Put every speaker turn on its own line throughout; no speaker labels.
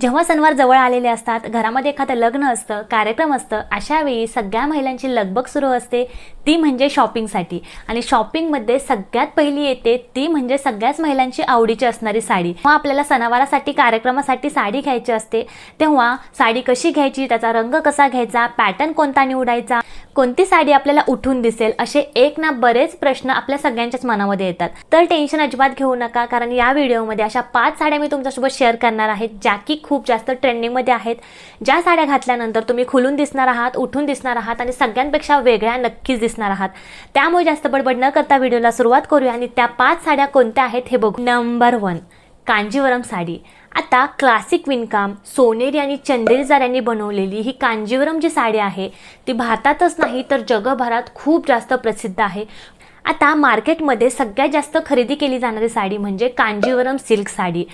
जेव्हा सणवार जवळ आलेले असतात घरामध्ये एखादं लग्न असतं कार्यक्रम असतं अशा वेळी सगळ्या महिलांची लगबग सुरू असते ती म्हणजे शॉपिंगसाठी. आणि शॉपिंगमध्ये सगळ्यात पहिली येते ती म्हणजे सगळ्याच महिलांची आवडीची असणारी साडी. मग आपल्याला सणावारासाठी कार्यक्रमासाठी साडी घ्यायची असते तेव्हा साडी कशी घ्यायची त्याचा रंग कसा घ्यायचा पॅटर्न कोणता निवडायचा कोणती साडी आपल्याला उठून दिसेल असे एक ना बरेच प्रश्न आपल्या सगळ्यांच्याच मनामध्ये येतात. तर टेन्शन अजिबात घेऊ नका कारण या व्हिडिओमध्ये अशा पाच साड्या मी तुमच्यासोबत शेअर करणार आहेत ज्या की खूप जास्त ट्रेंडिंगमध्ये आहेत. ज्या साड्या घातल्यानंतर तुम्ही खुलून दिसणार आहात उठून दिसणार आहात आणि सगळ्यांपेक्षा वेगळ्या नक्कीच दिसणार आहात. त्यामुळे जास्त बडबड न करता व्हिडिओला सुरुवात करूया आणि त्या पाच साड्या कोणत्या आहेत हे बघू. Number one Kanjivaram sari. आता क्लासिक विणकाम सोनेरी आणि चंदेरी जाऱ्यांनी बनवलेली ही कांजीवरम जी साडी आहे ती भारतातच नाही तर जगभरात खूप जास्त प्रसिद्ध आहे. आता मार्केटमध्ये सगळ्यात जास्त खरेदी केली जाणारी साडी म्हणजे कांजीवरम सिल्क साडी.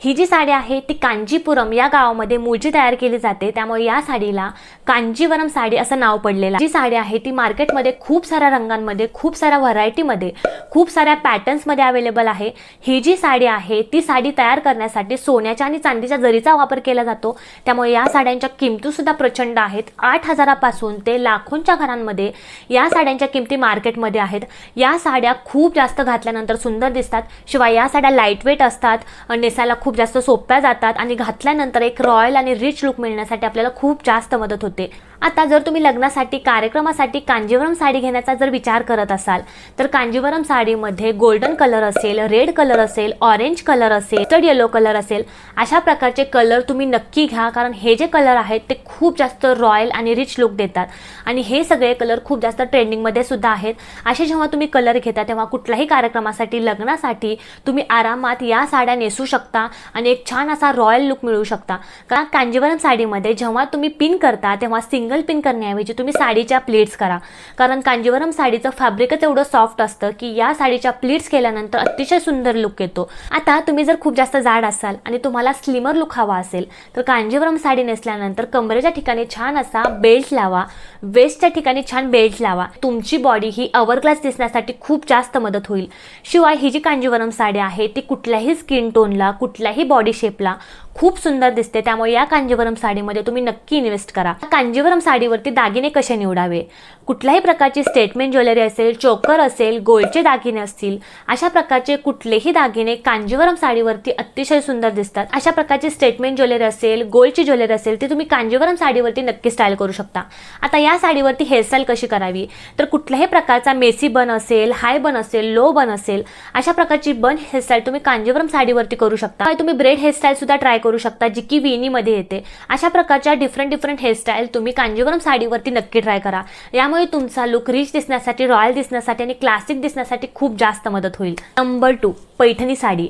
ही जी साडी आहे ती कांजीपुरम या गावामध्ये मूळची तयार केली जाते. त्यामुळे या साडीला कांजीवरम साडी असं नाव पडलेलं जी साडी आहे ती मार्केटमध्ये खूप साऱ्या रंगांमध्ये खूप साऱ्या व्हरायटीमध्ये खूप साऱ्या पॅटर्न्समध्ये अवेलेबल आहे. ही जी साडी आहे ती साडी तयार करण्यासाठी सोन्याच्या आणि चांदीच्या जरीचा वापर केला जातो. त्यामुळे या साड्यांच्या किमतीसुद्धा प्रचंड आहेत. आठ हजारापासून ते लाखोंच्या घरांमध्ये या साड्यांच्या किमती मार्केटमध्ये आहेत. या साड्या खूप जास्त घातल्यानंतर सुंदर दिसतात. शिवाय या साड्या लाईटवेट असतात. नेसायला खूप जास्त सोप्या जातात आणि घातल्यानंतर एक रॉयल आणि रिच लुक मिळण्यासाठी आपल्याला खूप जास्त मदत होते. आता जर तुम्ही लग्नासाठी कार्यक्रमासाठी कांजीवरम साडी घेण्याचा जर विचार करत असाल तर कांजीवरम साडीमध्ये गोल्डन कलर असेल रेड कलर असेल ऑरेंज कलर असेल स्टड येलो कलर असेल अशा प्रकारचे कलर तुम्ही नक्की घ्या. कारण हे जे कलर आहेत ते खूप जास्त रॉयल आणि रिच लुक देतात. आणि हे सगळे कलर खूप जास्त ट्रेंडिंगमध्ये सुद्धा आहेत. असे जेव्हा तुम्ही कलर घेता तेव्हा कुठल्याही कार्यक्रमासाठी लग्नासाठी तुम्ही आरामात या साड्या नेसू शकता आणि एक छान असा रॉयल लुक मिळू शकता. कारण कांजीवरम साडीमध्ये जेव्हा तुम्ही पिन करता तेव्हा सिंगल पिन करण्याऐवजी तुम्ही साडीच्या प्लेट्स करा. कारण कांजीवरम साडीचं फॅब्रिकच एवढं सॉफ्ट असतं की या साडीच्या प्लीट्स केल्यानंतर अतिशय सुंदर लुक येतो. आता तुम्ही जर खूप जास्त जाड असाल आणि तुम्हाला स्लिमर लुक हवा असेल तर कांजीवरम साडी नेसल्यानंतर कमरेच्या ठिकाणी छान असा बेल्ट लावा. वेस्टच्या ठिकाणी छान बेल्ट लावा. तुमची बॉडी ही अवरक्लास दिसण्यासाठी खूप जास्त मदत होईल. शिवाय ही जी कांजीवरम साडी आहे ती कुठल्याही स्किन टोनला कुठल्याही बॉडी शेपला खूप सुंदर दिसते. त्यामुळे या कांजीवरम साडीमध्ये तुम्ही नक्की इन्व्हेस्ट करा. कांजीवरम साडीवरती दागिने कसे निवडावे? कुठल्याही प्रकारची स्टेटमेंट ज्वेलरी असेल चोकर असेल गोल्डचे दागिने असतील अशा प्रकारचे कुठलेही दागिने कांजीवरम साडीवरती अतिशय सुंदर दिसतात. अशा प्रकारची स्टेटमेंट ज्वेलरी असेल गोल्डची ज्वेलरी असेल ती तुम्ही कांजीवरम साडीवरती नक्की स्टाईल करू शकता. आता या साडीवरती हेअरस्टाईल कशी करावी? तर कुठल्याही प्रकारचा मेसी बन असेल हाय बन असेल लो बन असेल अशा प्रकारची बन हेअरस्टाईल तुम्ही कांजीवरम साडीवरती करू शकता. तुम्ही ब्रेड हेअरस्टाईल सुद्धा ट्राय करू शकता जी की विनीमध्ये येते. अशा प्रकारच्या डिफरंट डिफरंट हेअरस्टाईल तुम्ही कांजीवरम साडीवरती नक्की ट्राय करा. यामुळे तुमचा लुक रिच दिसण्यासाठी रॉयल दिसण्यासाठी आणि क्लासिक दिसण्यासाठी खूप जास्त मदत होईल. Number two Paithani sari.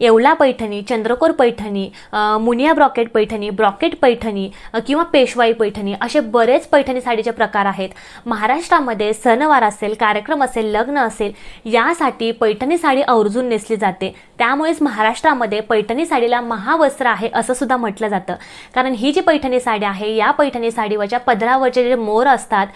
Yeola Paithani Chandrakor Paithani Muniya brocade Paithani brocade Paithani किंवा पेशवाई पैठणी असे बरेच पैठणी साडीचे प्रकार आहेत. महाराष्ट्रामध्ये सणवार असेल कार्यक्रम असेल लग्न असेल यासाठी पैठणी साडी आवर्जून नेसली जाते. त्यामुळेच महाराष्ट्रामध्ये पैठणी साडीला महावस्त्र आहे असं सुद्धा म्हटलं जातं. कारण ही जी पैठणी साडी आहे या पैठणी साडीवरच्या पदरावरचे जे मोर असतात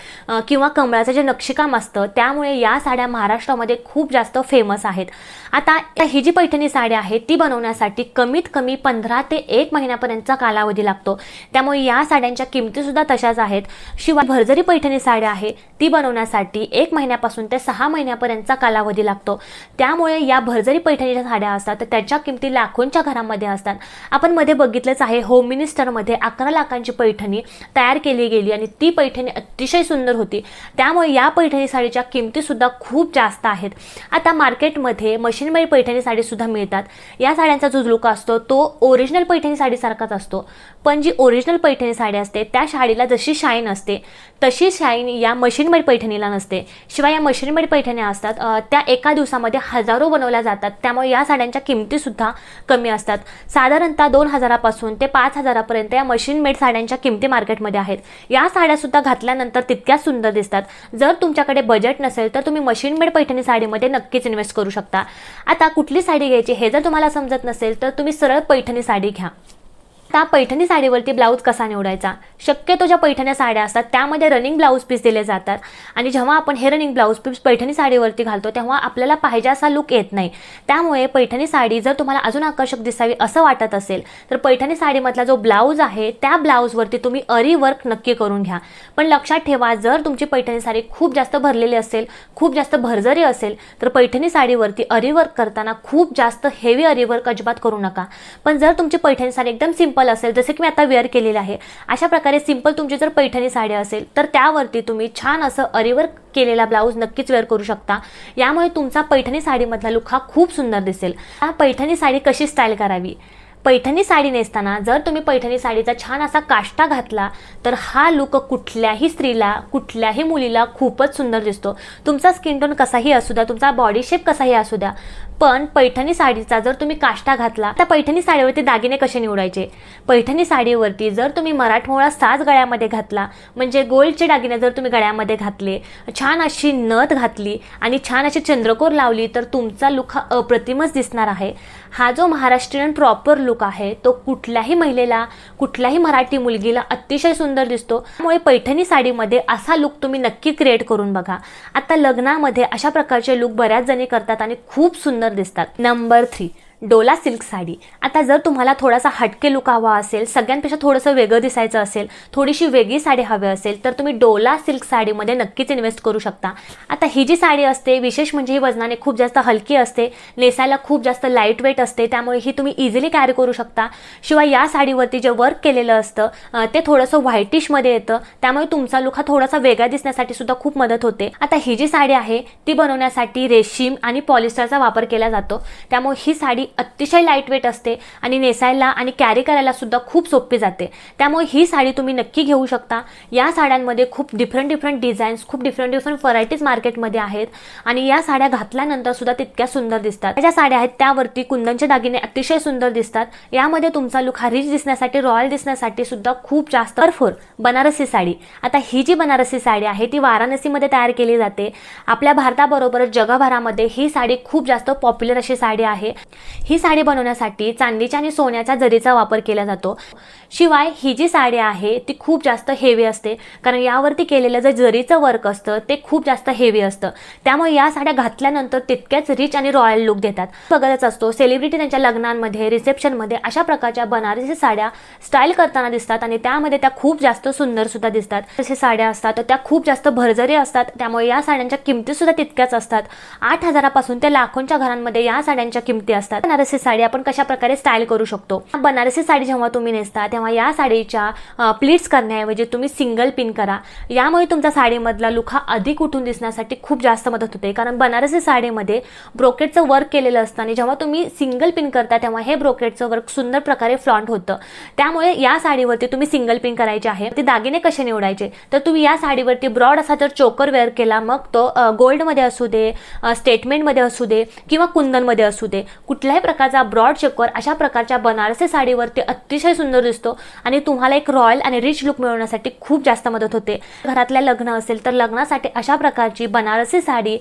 किंवा कमळाचं जे नक्षीकाम असतं त्यामुळे या साड्या महाराष्ट्रामध्ये खूप जास्त फेमस आहेत. आता ही जी पैठणी साडी आहे ती बनवण्यासाठी कमीत कमी पंधरा ते एक महिन्यापर्यंतचा कालावधी लागतो. त्यामुळे या साड्यांच्या किमतीसुद्धा तशाच आहेत. शिवाय भरजरी पैठणी साडी आहे ती बनवण्यासाठी एक महिन्यापासून ते सहा महिन्यापर्यंतचा कालावधी लागतो. त्यामुळे या भरजरी पैठणीच्या साड्या असतात तर त्याच्या किमती लाखोंच्या घरामध्ये असतात. आपण मध्ये बघितलंच आहे होम मिनिस्टरमध्ये अकरा लाखांची पैठणी तयार केली गेली आणि ती पैठणी अतिशय सुंदर होती. त्यामुळे या पैठणी साडीच्या किमतीसुद्धा खूप जास्त आहेत. आता मार्केटमध्ये मशीन पैठणी साडीसुद्धा मिळतात. या साड्यांचा जो लुक असतो तो ओरिजिनल पैठणी साडीसारखाच असतो. पण जी ओरिजिनल पैठणी साडी असते त्या साडीला जशी शाईन असते तशी शाईन या मशीन पैठणीला नसते. शिवाय या मशीन पैठण्या असतात त्या एका दिवसामध्ये हजारो बनवल्या जातात. त्यामुळे या साड्यांच्या किमतीसुद्धा कमी असतात. साधारणतः दोन हजारापासून ते पाच हजारापर्यंत या मशीन मेड साड्यांच्या किमती मार्केटमध्ये आहेत. या साड्यासुद्धा घातल्यानंतर तितक्याच सुंदर दिसतात. जर तुमच्याकडे बजेट नसेल तर तुम्ही मशीन मेड पैठणी साडीमध्ये नक्कीच इन्व्हेस्ट करू शकता. आता कुठली साडी घ्यायची हे जर तुम्हाला समजत नसेल तर तुम्ही सरळ पैठणी साडी घ्या. आता पैठणी साडीवरती ब्लाऊज कसा निवडायचा? शक्यतो ज्या पैठण्या साड्या असतात त्यामध्ये रनिंग ब्लाऊज पीस दिले जातात. आणि जेव्हा आपण हे रनिंग ब्लाऊज पीस पैठणी साडीवरती घालतो तेव्हा आपल्याला पाहिजे असा लुक येत नाही. त्यामुळे पैठणी साडी जर तुम्हाला अजून आकर्षक दिसावी असं वाटत असेल तर पैठणी साडीमधला जो ब्लाऊज आहे त्या ब्लाऊजवरती तुम्ही अरी वर्क नक्की करून घ्या. पण लक्षात ठेवा जर तुमची पैठणी साडी खूप जास्त भरलेली असेल खूप जास्त भरजरी असेल तर पैठणी साडीवरती अरी वर्क करताना खूप जास्त हेवी अरी वर्क अजिबात करू नका. पण जर तुमची पैठणी साडी एकदम सिंपल असेल जसे की मी आता वेअर केलेलं आहे. अशा प्रकारे सिंपल तुमची जर पैठणी साडी असेल तर त्यावरती तुम्ही छान असं अरेवर केलेला ब्लाऊज नक्कीच वेअर करू शकता. यामुळे तुमचा पैठणी साडीमधला लुक हा खूप सुंदर दिसेल. हा पैठणी साडी कशी स्टाईल करावी? पैठणी साडी नेसताना जर तुम्ही पैठणी साडीचा छान असा काष्टा घातला तर हा लुक कुठल्याही स्त्रीला कुठल्याही मुलीला खूपच सुंदर दिसतो. तुमचा स्किन टोन कसाही असू द्या तुमचा बॉडी शेप कसाही असू द्या पण पैठणी साडीचा जर तुम्ही काष्टा घातला तर पैठणी साडीवरती दागिने कसे निवडायचे? पैठणी साडीवरती जर तुम्ही मराठमोळा साज गळ्यामध्ये घातला म्हणजे गोल्डचे दागिने जर तुम्ही गळ्यामध्ये घातले छान अशी नथ घातली आणि छान अशी चंद्रकोर लावली तर तुमचा लुक हा अप्रतिमच दिसणार आहे. हा जो महाराष्ट्रीयन प्रॉपर लुक आहे तो कुठल्याही महिलेला कुठल्याही मराठी मुलगीला अतिशय सुंदर दिसतो. त्यामुळे पैठणी साडीमध्ये असा लुक तुम्ही नक्की क्रिएट करून बघा. आता लग्नामध्ये अशा प्रकारचे लुक बऱ्याच जणी करतात आणि खूप सुंदर दिसतात. Number three Dola silk sari. आता जर तुम्हाला थोडासा हटके लुक हवा असेल सगळ्यांपेक्षा थोडंसं वेगळं दिसायचं असेल थोडीशी वेगळी साडी हवी असेल तर तुम्ही डोला सिल्क साडीमध्ये नक्कीच इन्व्हेस्ट करू शकता. आता ही जी साडी असते विशेष म्हणजे ही वजनाने खूप जास्त हलकी असते नेसायला खूप जास्त लाइट वेट असते त्यामुळे ही तुम्ही इझिली कॅरी करू शकता. शिवाय या साडीवरती जे वर्क केलेलं असतं ते थोडंसं व्हायटिशमध्ये येतं त्यामुळे तुमचा लुक हा थोडासा वेगळा दिसण्यासाठी सुद्धा खूप मदत होते. आता ही जी साडी आहे ती बनवण्यासाठी रेशीम आणि पॉलिस्टरचा वापर केला जातो. त्यामुळे ही साडी अतिशय लाइट वेट असते आणि नेसायला आणि कॅरी करायला सुद्धा खूप सोपी जाते. त्यामुळे ही साडी तुम्ही नक्की घेऊ शकता. या साड्यांमध्ये खूप डिफरंट डिफरंट डिझाईन्स खूप डिफरंट डिफरंट व्हरायटीज मार्केटमध्ये आहेत आणि या साड्या घातल्यानंतर सुद्धा तितक्या सुंदर दिसतात. ज्या साड्या आहेत त्यावरती कुंदनचे दागिने अतिशय सुंदर दिसतात. यामध्ये तुमचा लुक हा रिच दिसण्यासाठी रॉयल दिसण्यासाठी सुद्धा खूप जास्त भरपूर बनारसी साडी. आता ही जी बनारसी साडी आहे ती वाराणसीमध्ये तयार केली जाते. आपल्या भारताबरोबरच जगभरामध्ये ही साडी खूप जास्त पॉप्युलर अशी साडी आहे. ही साडी बनवण्यासाठी चांदीच्या आणि सोन्याच्या जरीचा वापर केला जातो. शिवाय ही जी साडी आहे ती खूप जास्त हेवी असते. कारण यावरती केलेलं जे जरीचं वर्क असतं ते खूप जास्त हेवी असतं. त्यामुळे या साड्या घातल्यानंतर तितक्याच रिच आणि रॉयल लुक देतात. बघतच असतो सेलिब्रिटी त्यांच्या लग्नांमध्ये रिसेप्शनमध्ये अशा प्रकारच्या बनारसी साड्या स्टाईल करताना दिसतात आणि त्यामध्ये त्या खूप जास्त सुंदर सुद्धा दिसतात. तसे साड्या असतात तर त्या खूप जास्त भरजरी असतात. त्यामुळे या साड्यांच्या किमती सुद्धा तितक्याच असतात. आठ हजारापासून ते लाखोंच्या घरांमध्ये या साड्यांच्या किमती असतात. बनारसी साडी आपण कशा प्रकारे स्टाईल करू शकतो? बनारसी साडी जेव्हा तुम्ही नेसता तेव्हा या साडीच्या प्लीट्स करण्याऐवजी तुम्ही सिंगल पिन करा. यामुळे तुमचा साडीमधला लुखा अधिक उठून दिसण्यासाठी खूप जास्त मदत होते. कारण बनारसी साडीमध्ये ब्रोकेटचं वर्क केलेलं असतं आणि जेव्हा तुम्ही सिंगल पिन करता तेव्हा हे ब्रोकेटचं वर्क सुंदर प्रकारे फ्लॉन्ट होतं. त्यामुळे या साडीवरती तुम्ही सिंगल पिन करायचे आहे. ते दागिने कसे निवडायचे? तर तुम्ही या साडीवरती ब्रॉड असा जर चोकर वेअर केला मग तो गोल्डमध्ये असू दे स्टेटमेंटमध्ये असू दे किंवा कुंदनमध्ये असू दे कुठल्याही प्रकारचा ब्रॉड चेकर अशा प्रकारच्या बनारसी साडीवरती अतिशय सुंदर दिसतो आणि तुम्हाला एक रॉयल आणि रिच लुक मिळवण्यासाठी खूप जास्त मदत होते. घरातल्या लग्न असेल तर लग्नासाठी अशा प्रकारची बनारसी साडी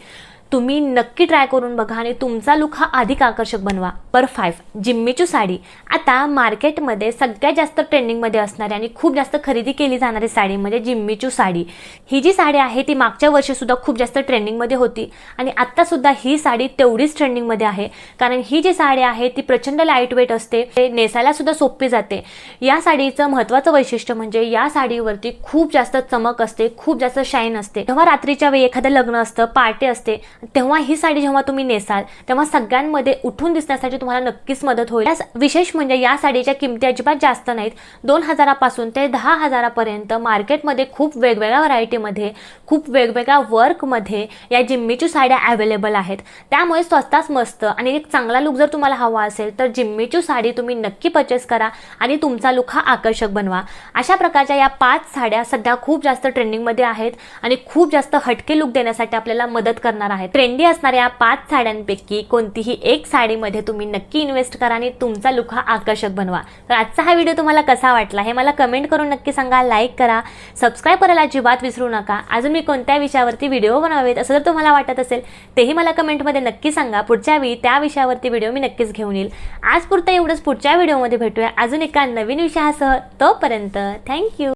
तुम्ही नक्की ट्राय करून बघा आणि तुमचा लुक हा अधिक आकर्षक बनवा. पर फाईव्ह जिम्मीचू साडी. आता मार्केटमध्ये सगळ्यात जास्त ट्रेंडिंगमध्ये असणारी आणि खूप जास्त खरेदी केली जाणारी साडी म्हणजे जिम्मीचू साडी. ही जी साडी आहे ती मागच्या वर्षीसुद्धा खूप जास्त ट्रेंडिंगमध्ये होती. आणि आत्तासुद्धा ही साडी तेवढीच ट्रेंडिंगमध्ये आहे. कारण ही जी साडी आहे ती प्रचंड लाइट वेट असते. ते नेसायला सुद्धा सोपी जाते. या साडीचं महत्त्वाचं वैशिष्ट्य म्हणजे या साडीवरती खूप जास्त चमक असते खूप जास्त शाईन असते. तेव्हा रात्रीच्या वेळी एखादं लग्न असतं पार्टी असते तेव्हा ही साडी जेव्हा तुम्ही नेसाल तेव्हा सगळ्यांमध्ये उठून दिसण्यासाठी तुम्हाला नक्कीच मदत होईल. विशेष म्हणजे या साडीच्या किमती अजिबात जास्त नाहीत. दोन हजारापासून ते दहा हजारापर्यंत मार्केटमध्ये खूप वेगवेगळ्या व्हरायटीमध्ये खूप वेगवेगळ्या वर्कमध्ये या जिम्मीची साड्या अवेलेबल आहेत. त्यामुळे स्वस्ताच मस्त आणि एक चांगला लुक जर तुम्हाला हवा असेल तर जिम्मीची साडी तुम्ही नक्की परचेस करा आणि तुमचा लुक हा आकर्षक बनवा. अशा प्रकारच्या या पाच साड्या सध्या खूप जास्त ट्रेंडिंगमध्ये आहेत आणि खूप जास्त हटके लुक देण्यासाठी आपल्याला मदत करणार आहेत. ट्रेंडी असणाऱ्या पाच साड्यांपैकी कोणतीही एक साडीमध्ये तुम्ही नक्की इन्व्हेस्ट करा आणि तुमचा लुक हा आकर्षक बनवा. तर आजचा हा व्हिडिओ तुम्हाला कसा वाटला हे मला कमेंट करून नक्की सांगा लाईक करा सबस्क्राईब करायला अजिबात विसरू नका. अजून मी कोणत्या विषयावरती व्हिडिओ बनवावेत असं जर तुम्हाला वाटत असेल तेही मला कमेंटमध्ये नक्की सांगा. पुढच्या वेळी त्या विषयावरती व्हिडिओ मी नक्कीच घेऊन येईल. आज पुरतं एवढंच पुढच्या व्हिडिओमध्ये भेटूया. अजून एका नवीन विषयासह तोपर्यंत थँक्यू